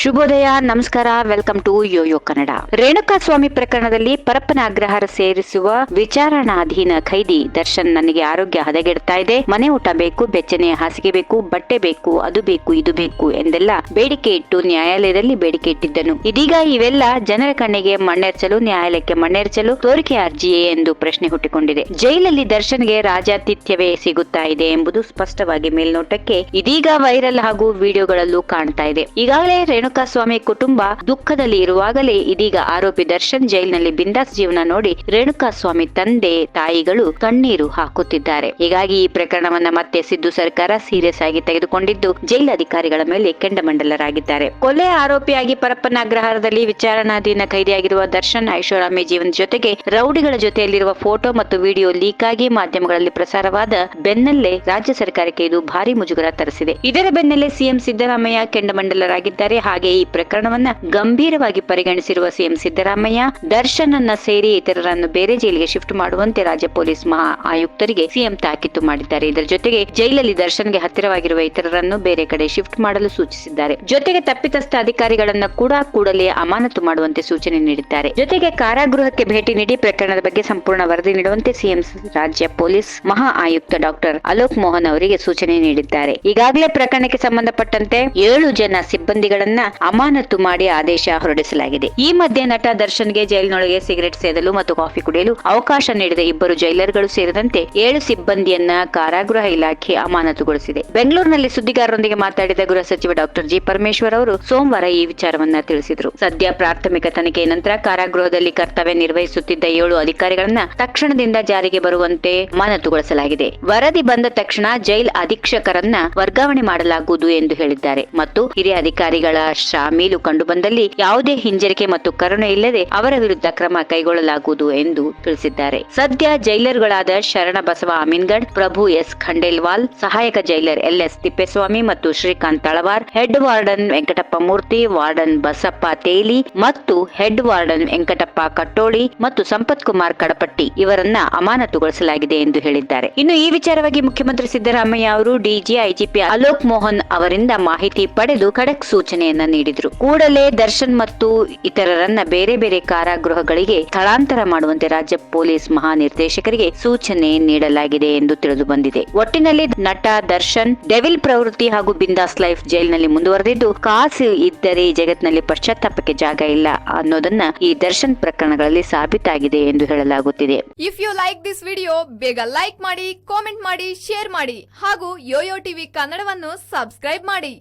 ಶುಭೋದಯ, ನಮಸ್ಕಾರ, welcome to Yoyo Kannada. Renuka Swamy ಪ್ರಕರಣದಲ್ಲಿ ಪರಪ್ಪನ ಅಗ್ರಹಾರ ಸೇರಿಸುವ ವಿಚಾರಣಾಧೀನ ಖೈದಿ ದರ್ಶನ್ ನನಗೆ ಆರೋಗ್ಯ ಹದಗೆಡ್ತಾ ಇದೆ. ಮನೆ ಊಟ ಬೇಕು, ಬೆಚ್ಚನೆ ಹಾಸಿಗೆ ಬೇಕು, ಬಟ್ಟೆ ಬೇಕು, ಅದು ಬೇಕು, ಇದು ಬೇಕು ಎಂದೆಲ್ಲ ಬೇಡಿಕೆ ಇಟ್ಟು ನ್ಯಾಯಾಲಯದಲ್ಲಿ ಬೇಡಿಕೆ ಇಟ್ಟಿದ್ದನು. ಇದೀಗ ಇವೆಲ್ಲ ಜನರ ಕಣ್ಣಿಗೆ ಮಣ್ಣೆರಚಲು, ನ್ಯಾಯಾಲಯಕ್ಕೆ ಮಣ್ಣೆರಚಲು ತೋರಿಕೆ ಅರ್ಜಿಯೇ ಎಂದು ಪ್ರಶ್ನೆ ಹುಟ್ಟಿಕೊಂಡಿದೆ. ಜೈಲಲ್ಲಿ ದರ್ಶನ್ಗೆ ರಾಜಾತಿಥ್ಯವೇ ಸಿಗುತ್ತಾ ಇದೆ ಎಂಬುದು ಸ್ಪಷ್ಟವಾಗಿ ಮೇಲ್ನೋಟಕ್ಕೆ ಇದೀಗ ವೈರಲ್ ಹಾಗೂ ವಿಡಿಯೋಗಳಲ್ಲೂ ಕಾಣ್ತಾ ಇದೆ. ಈಗಾಗಲೇ ರೇಣುಕಾ ಸ್ವಾಮಿ ಕುಟುಂಬ ದುಃಖದಲ್ಲಿ ಇರುವಾಗಲೇ ಇದೀಗ ಆರೋಪಿ ದರ್ಶನ್ ಜೈಲಿನಲ್ಲಿ ಬಿಂದಾಸ್ ಜೀವನ ನೋಡಿ ರೇಣುಕಾಸ್ವಾಮಿ ತಂದೆ, ತಾಯಿಗಳು ಕಣ್ಣೀರು ಹಾಕುತ್ತಿದ್ದಾರೆ. ಹೀಗಾಗಿ ಈ ಪ್ರಕರಣವನ್ನ ಮತ್ತೆ ಸಿದ್ದು ಸರ್ಕಾರ ಸೀರಿಯಸ್ ಆಗಿ ತೆಗೆದುಕೊಂಡಿದ್ದು ಜೈಲ್ ಅಧಿಕಾರಿಗಳ ಮೇಲೆ ಕೆಂಡಮಂಡಲರಾಗಿದ್ದಾರೆ. ಕೊಲೆ ಆರೋಪಿಯಾಗಿ ಪರಪ್ಪನ ಅಗ್ರಹಾರದಲ್ಲಿ ವಿಚಾರಣಾಧೀನ ಕೈದಿಯಾಗಿರುವ ದರ್ಶನ್ ಐಷಾರಾಮಿ ಜೀವನ ಜೊತೆಗೆ ರೌಡಿಗಳ ಜೊತೆಯಲ್ಲಿರುವ ಫೋಟೋ ಮತ್ತು ವಿಡಿಯೋ ಲೀಕ್ ಆಗಿ ಮಾಧ್ಯಮಗಳಲ್ಲಿ ಪ್ರಸಾರವಾದ ಬೆನ್ನಲ್ಲೇ ರಾಜ್ಯ ಸರ್ಕಾರಕ್ಕೆ ಇದು ಭಾರಿ ಮುಜುಗರ ತರಿಸಿದೆ. ಇದರ ಬೆನ್ನಲ್ಲೇ ಸಿಎಂ ಸಿದ್ದರಾಮಯ್ಯ ಕೆಂಡಮಂಡಲರಾಗಿದ್ದಾರೆ. ಹಾಗೆ ಈ ಪ್ರಕರಣವನ್ನ ಗಂಭೀರವಾಗಿ ಪರಿಗಣಿಸಿರುವ ಸಿಎಂ ಸಿದ್ದರಾಮಯ್ಯ ದರ್ಶನ್ ಅನ್ನ ಸೇರಿ ಇತರರನ್ನು ಬೇರೆ ಜೈಲಿಗೆ ಶಿಫ್ಟ್ ಮಾಡುವಂತೆ ರಾಜ್ಯ ಪೊಲೀಸ್ ಮಹಾ ಆಯುಕ್ತರಿಗೆ ಸಿಎಂ ತಾಕೀತು ಮಾಡಿದ್ದಾರೆ. ಇದರ ಜೊತೆಗೆ ಜೈಲಲ್ಲಿ ದರ್ಶನ್ಗೆ ಹತ್ತಿರವಾಗಿರುವ ಇತರರನ್ನು ಬೇರೆ ಕಡೆ ಶಿಫ್ಟ್ ಮಾಡಲು ಸೂಚಿಸಿದ್ದಾರೆ. ಜೊತೆಗೆ ತಪ್ಪಿತಸ್ಥ ಅಧಿಕಾರಿಗಳನ್ನ ಕೂಡ ಕೂಡಲೇ ಅಮಾನತು ಮಾಡುವಂತೆ ಸೂಚನೆ ನೀಡಿದ್ದಾರೆ. ಜೊತೆಗೆ ಕಾರಾಗೃಹಕ್ಕೆ ಭೇಟಿ ನೀಡಿ ಪ್ರಕರಣದ ಬಗ್ಗೆ ಸಂಪೂರ್ಣ ವರದಿ ನೀಡುವಂತೆ ಸಿಎಂ ರಾಜ್ಯ ಪೊಲೀಸ್ ಮಹಾ ಆಯುಕ್ತ ಡಾಕ್ಟರ್ ಅಲೋಕ್ ಮೋಹನ್ ಅವರಿಗೆ ಸೂಚನೆ ನೀಡಿದ್ದಾರೆ. ಈಗಾಗಲೇ ಪ್ರಕರಣಕ್ಕೆ ಸಂಬಂಧಪಟ್ಟಂತೆ ಏಳು ಜನ ಸಿಬ್ಬಂದಿಗಳನ್ನ ಅಮಾನತು ಮಾಡಿ ಆದೇಶ ಹೊರಡಿಸಲಾಗಿದೆ. ಈ ಮಧ್ಯೆ ನಟ ದರ್ಶನ್ಗೆ ಜೈಲಿನೊಳಗೆ ಸಿಗರೆಟ್ ಸೇದಲು ಮತ್ತು ಕಾಫಿ ಕುಡಿಯಲು ಅವಕಾಶ ನೀಡಿದ ಇಬ್ಬರು ಜೈಲರ್ಗಳು ಸೇರಿದಂತೆ ಏಳು ಸಿಬ್ಬಂದಿಯನ್ನ ಕಾರಾಗೃಹ ಇಲಾಖೆ ಅಮಾನತುಗೊಳಿಸಿದೆ. ಬೆಂಗಳೂರಿನಲ್ಲಿ ಸುದ್ದಿಗಾರರೊಂದಿಗೆ ಮಾತಾಡಿದ ಗೃಹ ಸಚಿವ ಡಾಕ್ಟರ್ ಜಿ ಪರಮೇಶ್ವರ್ ಅವರು ಸೋಮವಾರ ಈ ವಿಚಾರವನ್ನ ತಿಳಿಸಿದರು. ಸದ್ಯ ಪ್ರಾಥಮಿಕ ತನಿಖೆ ನಂತರ ಕಾರಾಗೃಹದಲ್ಲಿ ಕರ್ತವ್ಯ ನಿರ್ವಹಿಸುತ್ತಿದ್ದ ಏಳು ಅಧಿಕಾರಿಗಳನ್ನ ತಕ್ಷಣದಿಂದ ಜಾರಿಗೆ ಬರುವಂತೆ ಅಮಾನತುಗೊಳಿಸಲಾಗಿದೆ. ವರದಿ ಬಂದ ತಕ್ಷಣ ಜೈಲ್ ಅಧೀಕ್ಷಕರನ್ನ ವರ್ಗಾವಣೆ ಮಾಡಲಾಗುವುದು ಎಂದು ಹೇಳಿದ್ದಾರೆ. ಮತ್ತು ಹಿರಿಯ ಅಧಿಕಾರಿಗಳ ಶಾಮೀಲು ಕಂಡುಬಂದಲ್ಲಿ ಯಾವುದೇ ಹಿಂಜರಿಕೆ ಮತ್ತು ಕರುಣೆ ಇಲ್ಲದೆ ಅವರ ವಿರುದ್ಧ ಕ್ರಮ ಕೈಗೊಳ್ಳಲಾಗುವುದು ಎಂದು ತಿಳಿಸಿದ್ದಾರೆ. ಸದ್ಯ ಜೈಲರ್ಗಳಾದ ಶರಣ ಬಸವ ಅಮೀನ್ಗಢ್ ಪ್ರಭು ಎಸ್ ಖಂಡೇಲ್ವಾಲ್, ಸಹಾಯಕ ಜೈಲರ್ ಎಲ್ ಎಸ್ ತಿಪ್ಪೇಸ್ವಾಮಿ ಮತ್ತು Srikanth Talawar, head warden Venkatappa Murthy, warden Basappa Teli ಮತ್ತು ಹೆಡ್ ವಾರ್ಡನ್ ವೆಂಕಟಪ್ಪ ಕಟ್ಟೋಳಿ ಮತ್ತು ಸಂಪತ್ ಕುಮಾರ್ ಕಡಪಟ್ಟಿ ಇವರನ್ನ ಅಮಾನತುಗೊಳಿಸಲಾಗಿದೆ ಎಂದು ಹೇಳಿದ್ದಾರೆ. ಇನ್ನು ಈ ವಿಚಾರವಾಗಿ ಮುಖ್ಯಮಂತ್ರಿ ಸಿದ್ದರಾಮಯ್ಯ ಅವರು ಡಿಜಿ ಐಜಿಪಿ ಅಲೋಕ್ ಮೋಹನ್ ಅವರಿಂದ ಮಾಹಿತಿ ಪಡೆದು ಖಡಕ್ ಸೂಚನೆಯನ್ನ ನೀಡಿದ್ರು. ಕೂಡಲೇ ದರ್ಶನ್ ಮತ್ತು ಇತರರನ್ನ ಬೇರೆ ಬೇರೆ ಕಾರಾಗೃಹಗಳಿಗೆ ಸ್ಥಳಾಂತರ ಮಾಡುವಂತೆ ರಾಜ್ಯ ಪೊಲೀಸ್ ಮಹಾನಿರ್ದೇಶಕರಿಗೆ ಸೂಚನೆ ನೀಡಲಾಗಿದೆ ಎಂದು ತಿಳಿದು ಬಂದಿದೆ. ಒಟ್ಟಿನಲ್ಲಿ ನಟ ದರ್ಶನ್, ಡೆವಿಲ್ ಪ್ರವೃತ್ತಿ ಹಾಗೂ ಬಿಂದಾಸ್ ಲೈಫ್ ಜೈಲಿನಲ್ಲಿ ಮುಂದುವರೆದಿದ್ದು, ಕಾಸು ಇದ್ದರೆ ಈ ಜಗತ್ತಿನಲ್ಲಿ ಪಶ್ಚಾತ್ತಾಪಕ್ಕೆ ಜಾಗ ಇಲ್ಲ ಅನ್ನೋದನ್ನ ಈ ದರ್ಶನ್ ಪ್ರಕರಣಗಳಲ್ಲಿ ಸಾಬೀತಾಗಿದೆ ಎಂದು ಹೇಳಲಾಗುತ್ತಿದೆ. If you like this video ಬೇಗ ಲೈಕ್ ಮಾಡಿ ಕಾಮೆಂಟ್ ಮಾಡಿ ಶೇರ್ ಮಾಡಿ ಹಾಗೂ ಯೋಯೋ ಟಿವಿ ಕನ್ನಡವನ್ನು ಸಬ್ಸ್ಕ್ರೈಬ್ ಮಾಡಿ.